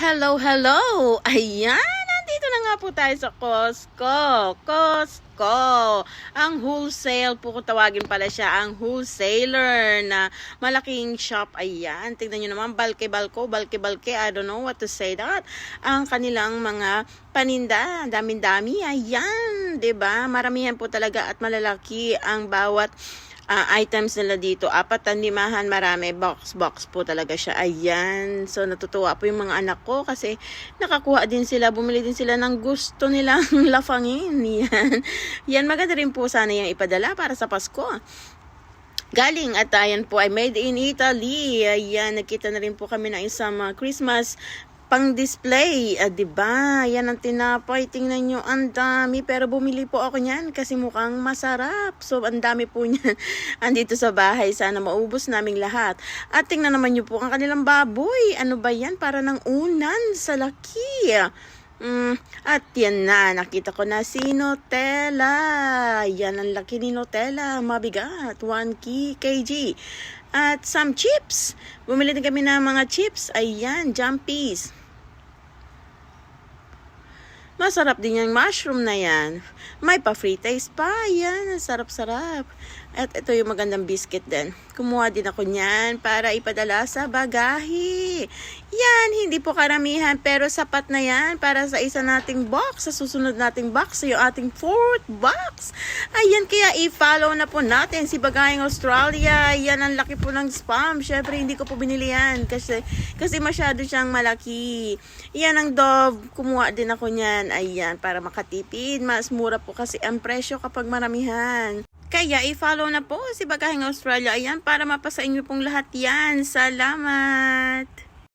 Hello, hello! Ayan, nandito na nga po tayo sa Costco. Costco. Ang wholesale po kung tawagin pala siya, ang wholesaler na malaking shop. Ayan, tignan nyo naman, balke-balko, balke-balke, I don't know what to say that. Ang kanilang mga paninda, dami-dami. Ayan, ba? Maramihan po talaga at malalaki ang bawat ah, items nila dito. Apat ang limahan, marami. Box, box po talaga siya. Ayan. So, natutuwa po yung mga anak ko kasi nakakuha din sila. Bumili din sila ng gusto nilang lafangin. Yan. Yan, maganda rin po sana yung ipadala para sa Pasko. Galing at ayan po ay made in Italy. Ayan, nakita na rin po kami ng isang uh, Christmas pang display, ah, 'di ba? Yan ang tinapay. Tingnan nyo, ang dami. Pero bumili po ako niyan kasi mukhang masarap. So, ang dami po niyan. Andito sa bahay. Sana maubos naming lahat. At tingnan naman nyo po ang kanilang baboy. Ano ba yan? Para ng unan sa laki. Mm, at yan na, nakita ko na si Nutella. Yan ang laki ni Nutella. Mabigat, 1 ki- kg. At some chips. Bumili din kami ng mga chips. Ayan, jumpies. Masarap din yung mushroom na yan. May pa-free taste pa. Yan, sarap-sarap. At ito yung magandang biscuit din. Kumuha din ako niyan para ipadala sa bagahe. Yan, hindi po karamihan pero sapat na yan para sa isa nating box. Sa susunod nating box, yung ating fourth box. Ayan, kaya i-follow na po natin si Bagaheng Australia. Yan, ang laki po ng spam. Syempre, hindi ko po binili yan kasi, kasi masyado siyang malaki. Yan ang Dove. Kumuha din ako niyan. Ayan, para makatipid. Mas mura po kasi ang presyo kapag maramihan. Kaya i-follow na po si Bagaheng Australia. Ayan, para mapasa inyo pong lahat yan. Salamat!